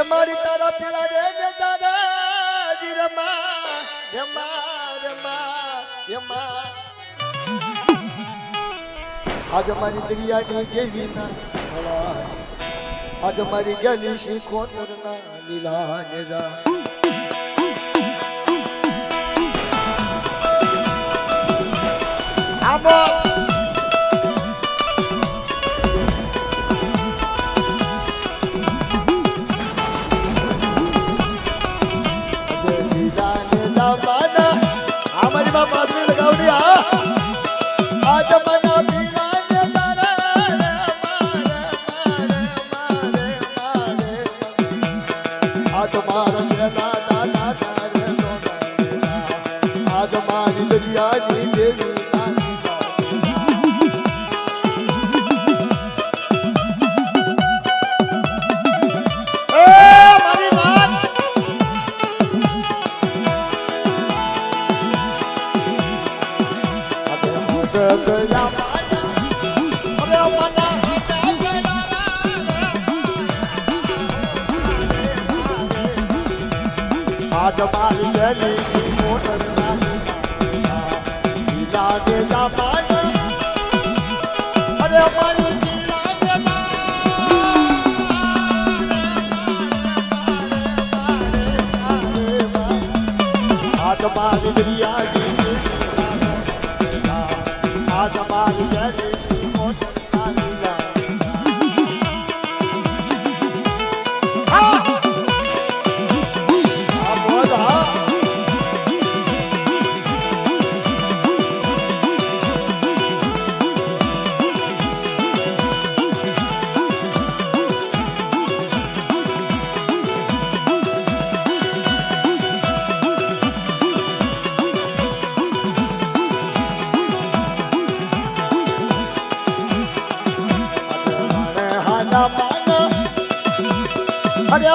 એ મારી તારા પેલા રે ને તારા જી રમા રમા રમા રમા. આજ મારી દરિયાની જેવી ના આજ મારી ગલી શીખો તરના લીલા નેરા આબો દરિયાની દેવી નાની એ મારી લાગે હાલા માના. અરે